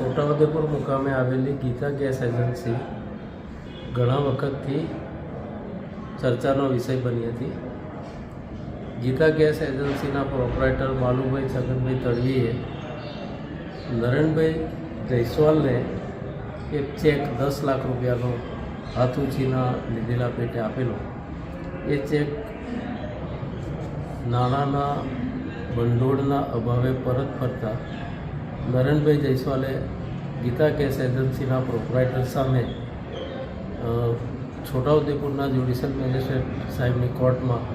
છોટાઉદેપુર મુકામે આવેલી Gita gas agency ઘણા વખતથી ચર્ચાનો વિષય બની હતી. ગીતા ગેસ એજન્સીના પ્રોપરાઇટર બાલુભાઈ છગનભાઈ તળવીએ નરેનભાઈ જયસ્વાલને એક ચેક દસ લાખ રૂપિયાનો હાથુચીના લીધેલા પેટે આપેલો. એ ચેક નાણાંના ભંડોળના અભાવે પરત ફરતા નરેનભાઈ જયસ્વાલે ગીતા ગેસ એજન્સીના પ્રોપરાઇટર સામે છોટાઉદેપુરના જ્યુડિશિયલ મેજિસ્ટ્રેટ સાહેબની કોર્ટમાં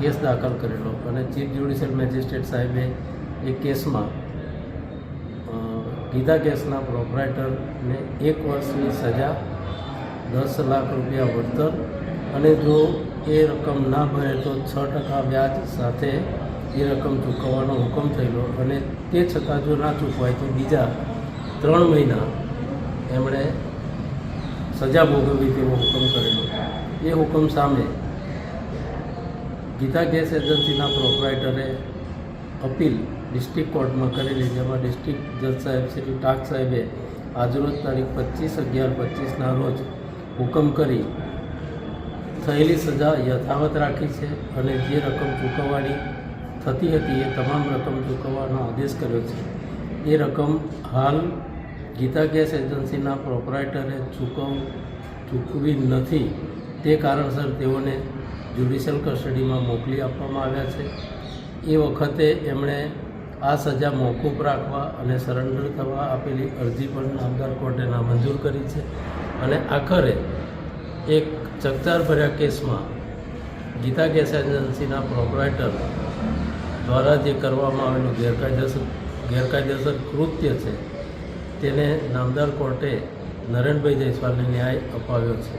કેસ દાખલ કરેલો અને ચીફ જ્યુડિશિયલ મેજિસ્ટ્રેટ સાહેબે એ કેસમાં ગીતા કેસના પ્રોપરાઇટરને એક વર્ષની સજા, દસ લાખ રૂપિયા વળતર અને જો એ રકમ ના ભરે તો છ ટકા વ્યાજ સાથે એ રકમ ચૂકવવાનો હુકમ થયેલો અને તે છતાં જો ના ચૂકવાય તો બીજા ત્રણ મહિના એમણે સજા ભોગવવી તેવો હુકમ કરેલો. એ હુકમ સામે ગીતા ગેસ એજન્સીના પ્રોપરાઇટરે અપીલ ડિસ્ટ્રિક્ટ કોર્ટમાં કરેલી જેમાં ડિસ્ટ્રિક્ટ જજ સાહેબ શ્રી ટાક સાહેબે આજરોજ તારીખ પચીસ અગિયાર પચીસના રોજ હુકમ કરી થયેલી સજા યથાવત રાખી છે અને જે રકમ ચૂકવવાની થતી હતી એ તમામ રકમ ચૂકવવાનો આદેશ કર્યો છે. એ રકમ હાલ ગીતા ગેસ એજન્સીના પ્રોપરાઇટરે ચૂકવ, ચૂકવી નથી. તે કારણસર તેઓને જ્યુડિશિયલ કસ્ટડીમાં મોકલી આપવામાં આવ્યા છે. એ વખતે એમણે આ સજા મોકૂફ રાખવા અને સરેન્ડર થવા આપેલી અરજી પણ નામદાર કોર્ટે નામંજૂર કરી છે. અને આખરે એક ચકચારભર્યા કેસમાં ગીતા ગેસ એજન્સીના પ્રોપરાઇટર દ્વારા જે કરવામાં આવેલું ગેરકાયદેસર ગેરકાયદેસર કૃત્ય છે, તેને નામદાર કોર્ટે નરેનભાઈ જયસ્વાલને ન્યાય અપાવ્યો છે.